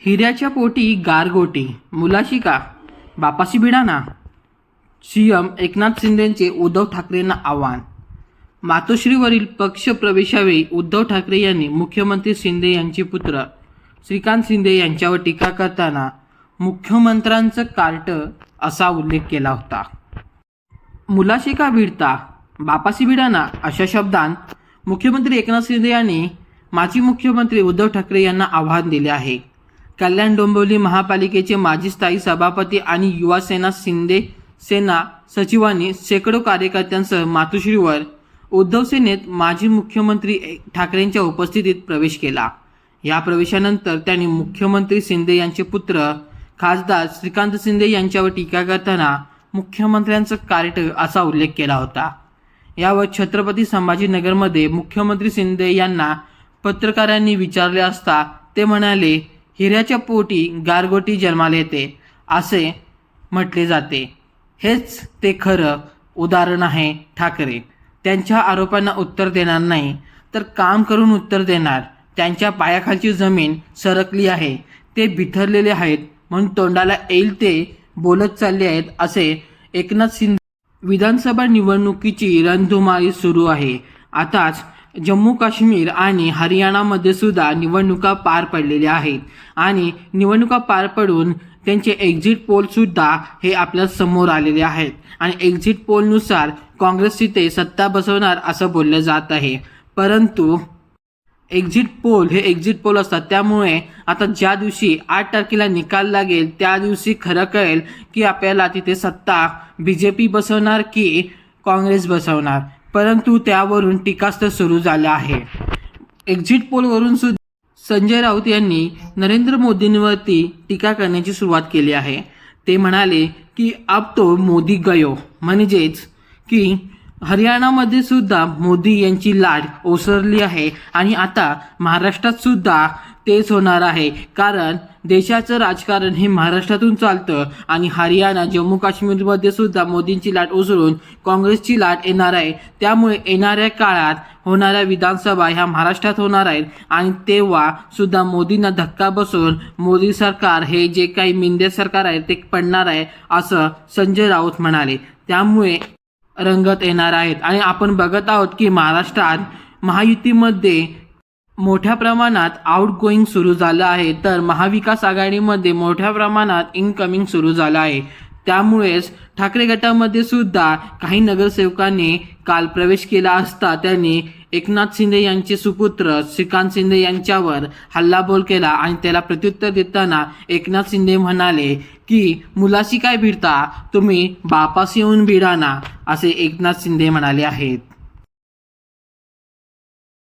हिऱ्याच्या पोटी गारगोटी. मुलाशी का? बापाशी भिडाना सीएम एकनाथ शिंदेचे उद्धव ठाकरेंना आव्हान. मातोश्रीवरील पक्ष प्रवेशावेळी उद्धव ठाकरे यांनी मुख्यमंत्री शिंदे यांचे पुत्र श्रीकांत शिंदे यांच्यावर टीका करताना मुख्यमंत्र्यांचं कार्ट असा उल्लेख केला होता. मुलाशी का भिडता? बापाशी भिडाना अशा शब्दांत मुख्यमंत्री एकनाथ शिंदे यांनी माजी मुख्यमंत्री उद्धव ठाकरे यांना आव्हान दिले आहे. कल्याण डोंबिवली महापालिकेचे माजी स्थायी सभापती आणि युवासेना शिंदे सेना सचिवांनी शेकडो कार्यकर्त्यांसह मातोश्रीवर उद्धव सेनेत माजी मुख्यमंत्री ठाकरेंच्या उपस्थितीत प्रवेश केला. या प्रवेशानंतर त्यांनी मुख्यमंत्री शिंदे यांचे पुत्र खासदार श्रीकांत शिंदे यांच्यावर टीका करताना मुख्यमंत्र्यांचं कार्य असा उल्लेख केला होता. यावर छत्रपती संभाजीनगरमध्ये मुख्यमंत्री शिंदे यांना पत्रकारांनी विचारले असता ते म्हणाले हिऱ्याच्या पोटी गारगोटी जन्माला येते असे म्हटले जाते. हेच ते खरं उदाहरण आहे ठाकरे. त्यांच्या आरोपांना उत्तर देणार नाही तर काम करून उत्तर देणार. त्यांच्या पायाखालची जमीन सरकली आहे. ते बिथरलेले आहेत म्हणून तोंडाला येईल ते बोलत चालले आहेत असे एकनाथ शिंदे. विधानसभा निवडणुकीची रणधुमाळी सुरू आहे. आताच जम्मू काश्मीर आणि हरियाणामध्ये सुद्धा निवडणुका पार पडलेल्या आहेत. आणि निवडणुका पार पडून त्यांचे एक्झिट पोलसुद्धा हे आपल्यासमोर आलेले आहेत. आणि एक्झिट पोलनुसार काँग्रेस तिथे सत्ता बसवणार असं बोललं जात आहे. परंतु एक्झिट पोल हे एक्झिट पोल असतात. त्यामुळे आता ज्या दिवशी आठ तारखेला निकाल लागेल त्या दिवशी खरं कळेल की आपल्याला तिथे सत्ता बी जे पी बसवणार की काँग्रेस बसवणार. परंतु त्यावरून टीकास्त्र सुरू झालं आहे. एक्झिट पोलवरून सुद्धा संजय राऊत यांनी नरेंद्र मोदींवरती टीका करण्याची सुरुवात केली आहे. ते म्हणाले की अब तो मोदी गयो. म्हणजेच की हरियाणामध्ये सुद्धा मोदी यांची लाट ओसरली आहे आणि आता महाराष्ट्रात सुद्धा तेच होणार आहे. कारण देशाचं राजकारण हे महाराष्ट्रातून चालतं आणि हरियाणा जम्मू काश्मीरमध्ये सुद्धा मोदींची लाट उसरून काँग्रेसची लाट येणार आहे. त्यामुळे येणाऱ्या काळात होणाऱ्या विधानसभा ह्या महाराष्ट्रात होणार आहेत. आणि तेव्हा सुद्धा मोदींना धक्का बसून मोदी सरकार हे जे काही मिंदे सरकार आहे ते पडणार आहे असं संजय राऊत म्हणाले. त्यामुळे रंगत येणार आहेत. आणि आपण बघत आहोत की महाराष्ट्रात महायुतीमध्ये मोठ्या प्रमाणात आउटगोईंग सुरू झालं आहे. तर महाविकास आघाडीमध्ये मोठ्या प्रमाणात इनकमिंग सुरू झालं आहे. त्यामुळेच ठाकरे गटामध्ये सुद्धा काही नगरसेवकांनी काल प्रवेश केला असता त्यांनी एकनाथ शिंदे यांचे सुपुत्र श्रीकांत शिंदे यांच्यावर हल्लाबोल केला आणि त्याला प्रत्युत्तर देताना एकनाथ शिंदे म्हणाले की मुलाशी काय भिडता? तुम्ही बापाशी येऊन भिडा ना असे एकनाथ शिंदे म्हणाले आहेत.